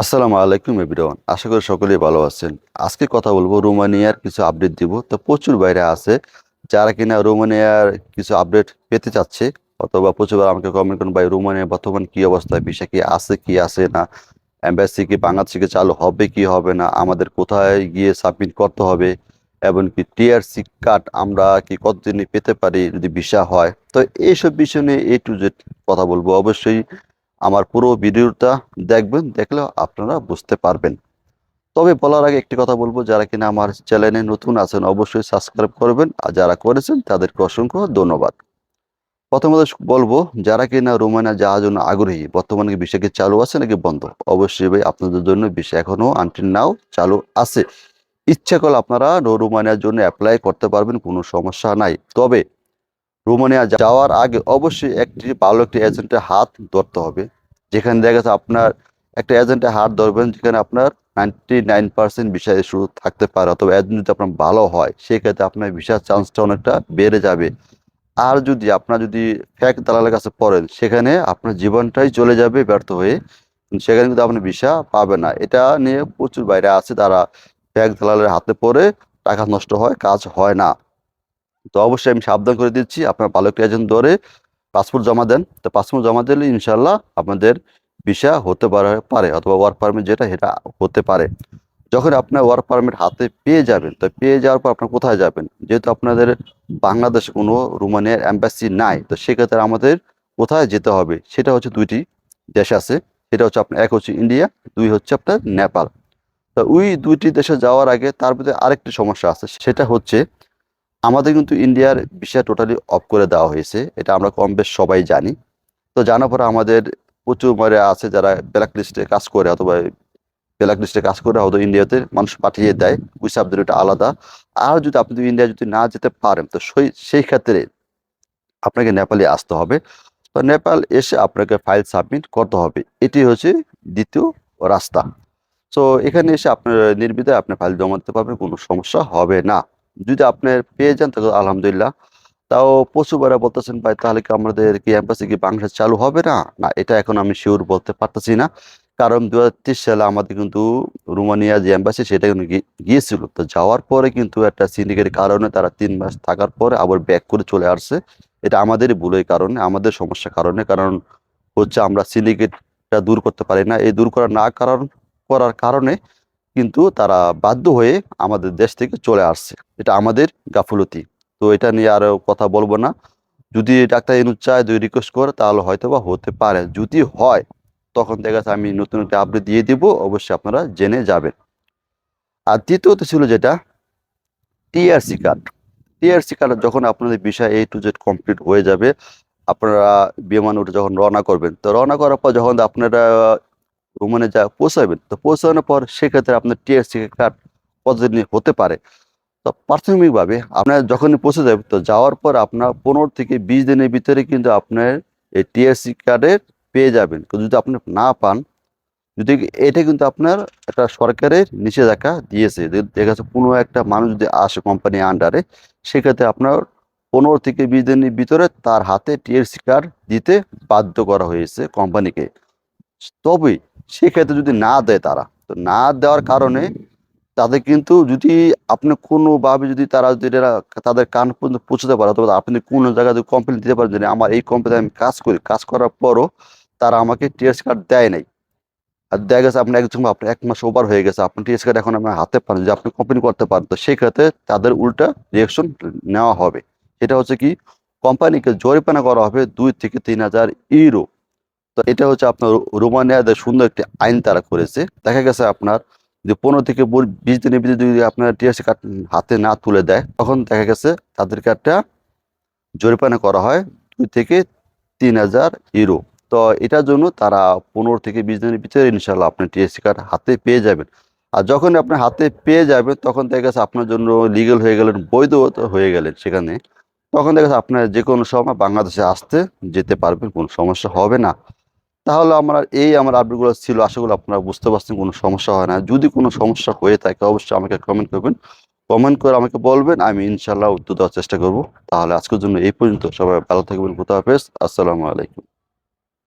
আসসালামু আলাইকুম এভরিওয়ান, আশা করি সকলেই ভালো আছেন। আজকে কথা বলব রোমানিয়ার কিছু আপডেট দিব। তো প্রচুর বাইরে আছে, যারা কিনা রোমানিয়ার কিছু আপডেট পেতে চাচ্ছে, অথবা প্রচুরবার আমাকে কমেন্ট করুন, ভাই, রোমানিয়ার বর্তমান কি অবস্থা? বিষয় কি আছে কি আছে না? এম্বাসি কি বাংলাদেশে চালু হবে, কি হবে না? আমাদের কোথায় গিয়ে সাবমিট করতে হবে? এবং কি টিআরসি কার্ড আমরা কি কতদিনে পেতে পারি যদি ভিসা হয়? তো এইসব বিষয় নিয়ে এ টু জেড কথা বলব। অবশ্যই আমার পুরো ভিডিওটা দেখবেন, দেখলে আপনারা বুঝতে পারবেন। তবে বলার আগে একটি কথা বলব, যারা কিনা আমার চ্যানেলে নতুন আছেন অবশ্যই সাবস্ক্রাইব করবেন, আর যারা করেছেন তাদেরকে অসংখ্য ধন্যবাদ। প্রথমত বলব, যারা কিনা রোমানা যাওয়ার জন্য আগ্রহী, বর্তমানে বিষয় কি চালু আছে নাকি বন্ধ? অবশ্যই ভাই, আপনাদের জন্য বিষয় এখনও আনটিল নাও চালু আছে। ইচ্ছা করলে আপনারা রোমানিয়ার জন্য অ্যাপ্লাই করতে পারবেন, কোনো সমস্যা নাই। তবে রোমানিয়া যাওয়ার আগে অবশ্যই একটি ভালো একটি এজেন্টের হাত ধরতে হবে। যেখানে দেখা যাচ্ছে আপনার একটা এজেন্টের হাত ধরবেন যেখানে আপনার ninety nine percent visa issue থাকতে পারে অথবা এজেন্ট যদি আপনার ভালো হয়, সেক্ষেত্রে আপনার ভিসার চান্সটা অনেকটা বেড়ে যাবে। আর যদি আপনার যদি ফ্যাক দালালের কাছে পড়েন, সেখানে আপনার জীবনটাই চলে যাবে ব্যর্থ হয়ে। সেখানে কিন্তু আপনি ভিসা পাবে না। এটা নিয়ে প্রচুর বাইরে আছে, তারা ফ্যাক দালালের হাতে পড়ে টাকা নষ্ট হয়, কাজ হয় না। তো অবশ্যই আমি সাবধান করে দিচ্ছি। আপনার একটা এজেন্ট ধরে পাসপোর্ট জমা দেন। তো পাসপোর্ট জমা দিলে ইনশাল্লাহ আপনাদের ভিসা হতে পারে অথবা ওয়ার্ক পারমিট যেটা, সেটা হতে পারে। যখন আপনার ওয়ার্ক পারমিট হাতে পেয়ে যাবেন, তো পেয়ে যাওয়ার পর আপনার কোথায় যাবেন? যেহেতু আপনাদের বাংলাদেশে কোনো রোমানিয়ার অ্যাম্বাসি নাই, তো সেক্ষেত্রে আমাদের কোথায় যেতে হবে? সেটা হচ্ছে দুইটি দেশ আছে। সেটা হচ্ছে আপনার, এক হচ্ছে ইন্ডিয়া, দুই হচ্ছে আপনার নেপাল। তো ওই দুইটি দেশে যাওয়ার আগে তার ভিতরে আরেকটি সমস্যা আছে, সেটা হচ্ছে আমাদের কিন্তু ইন্ডিয়ার ভিসা টোটালি অফ করে দেওয়া হয়েছে। এটা আমরা কম বেশ সবাই জানি। তো জানার পরে আমাদের প্রচুর মানে আছে যারা ব্ল্যাক লিস্টে কাজ করে অথবা ব্ল্যাক লিস্টে কাজ করে হয়তো ইন্ডিয়াতে মানুষ পাঠিয়ে দেয়। ওই সাবজেক্ট এটা আলাদা। আর যদি আপনি যদি ইন্ডিয়া যদি না যেতে পারেন, তো সেই সেই ক্ষেত্রে আপনাকে নেপালে আসতে হবে। তো নেপাল এসে আপনাকে ফাইল সাবমিট করতে হবে। এটি হচ্ছে দ্বিতীয় রাস্তা। তো এখানে এসে আপনার নির্বিধায় আপনি ফাইল জমা দিতে পারবেন, কোনো সমস্যা হবে না। যদি আপনার পেয়ে যান, তাহলে আলহামদুলিল্লাহ। তাও প্রচুরবার বলতেছেন, ভাই, তাহলে কি আমাদের কি অ্যাম্বাসি কি বাংলাদেশ চালু হবে না? না, এটা এখন আমি শিওর বলতে পারতেছি না। কারণ দু সালে আমাদের কিন্তু রোমানিয়া যে অ্যাম্বাসি সেটা কিন্তু গিয়েছিল। তো যাওয়ার পরে কিন্তু একটা সিন্ডিকেটের কারণে তারা তিন মাস থাকার পরে আবার ব্যাক করে চলে আসছে। এটা আমাদেরই ভুলের কারণে, আমাদের সমস্যার কারণে। কারণ হচ্ছে আমরা সিন্ডিকেটটা দূর করতে পারি না। এই দূর করা না কারণ, করার কারণে কিন্তু তারা বাধ্য হয়ে আমাদের দেশ থেকে চলে আসছে। এটা আমাদের গাফুলতি। তো এটা নিয়ে আরও কথা বলব না। যদি ডাক্তার ইনুজ চায়, যদি রিকোয়েস্ট করে, তাহলে হয়তো বা হতে পারে। যদি হয়, তখন দেখা যাচ্ছে আমি নতুন একটা আপডেট দিয়ে দিব। অবশ্যই আপনারা জেনে যাবেন। আর দ্বিতীয়ত ছিল যেটা টিআরসি কার্ড টিআরসি কার্ড যখন আপনাদের বিষয় এ টু জেড কমপ্লিট হয়ে যাবে, আপনারা বিমান উঠে যখন রওনা করবেন, তো রওনা করার পর যখন আপনারা রোমানে যা পৌঁছাবেন, তো পৌঁছানোর পর সেক্ষেত্রে আপনার টিআরসি কার্ড কতদিন হতে পারে। তো প্রাথমিকভাবে আপনার যখনই পৌঁছে যাবে, তো যাওয়ার পর আপনার পনেরো থেকে বিশ দিনের ভিতরে কিন্তু আপনার এই টিআরসি কার্ডের পেয়ে যাবেন। যদি আপনি না পান, যদি এটা কিন্তু আপনার একটা সরকারের নিষেধাজ্ঞা দিয়েছে। দেখা যাচ্ছে কোনো একটা মানুষ যদি আসে কোম্পানি আন্ডারে সেক্ষেত্রে আপনার পনেরো থেকে বিশ দিনের ভিতরে তার হাতে টিএসসি কার্ড দিতে বাধ্য করা হয়েছে কোম্পানিকে তবে সেক্ষেত্রে যদি না দেয় তারা, তো না দেওয়ার কারণে তাদের কিন্তু যদি আপনি কোনোভাবে যদি তারা যদি তাদের কান পর্যন্ত পৌঁছতে পারে, অথবা আপনি কোনো জায়গায় যদি কমপ্লেন দিতে পারেন যে আমার এই কোম্পানিতে আমি কাজ করি। কাজ করার পরও তারা আমাকে টিএস কার্ড দেয় নাই। আর দেখা গেছে আপনি একজন আপনার এক মাস ওভার হয়ে গেছে, আপনি টিএস কার্ড এখন আমার হাতে পান যে আপনি কমপ্লেন করতে পারেন, তো সেক্ষেত্রে তাদের উল্টা রিয়েকশন নেওয়া হবে। সেটা হচ্ছে কি কোম্পানিকে জরিমানা করা হবে দুই থেকে তিন হাজার ইউরো এটা হচ্ছে আপনার রোমানিয়াদের সুন্দর একটি আইন তারা করেছে। দেখা গেছে আপনার যে পনেরো থেকে বিশ দিনের ভিতরে যদি আপনার টিএসসি কার্ড হাতে না তুলে দেয়, তখন দেখা গেছে তাদেরকে একটা জরিমানা করা হয় দুই থেকে তিন হাজার ইউরো। তো এটার জন্য তারা পনেরো থেকে বিশ দিনের ভিতরে ইনশাল্লাহ আপনি টিএসসি কার্ড হাতে পেয়ে যাবেন। আর যখন আপনি হাতে পেয়ে যাবেন, তখন দেখা গেছে আপনার জন্য লিগেল হয়ে গেলেন বৈধ হয়ে গেলেন সেখানে। তখন দেখা গেছে আপনার যে কোনো সময় বাংলাদেশে আসতে যেতে পারবেন, কোনো সমস্যা হবে না। তাহলে আমার এই আমার আপডেটগুলো ছিল, আশা করি আপনারা বুঝতে পারছেন, কোনো সমস্যা হয় না। যদি কোনো সমস্যা হয়ে থাকে, অবশ্যই আমাকে কমেন্ট করবেন। কমেন্ট করে আমাকে বলবেন, আমি ইনশাল্লাহ উত্তর দেওয়ার চেষ্টা করব। তাহলে আজকের জন্য এই পর্যন্ত। সবাই ভালো থাকবেন কোথাও হাফেজ। আসসালামু আলাইকুম।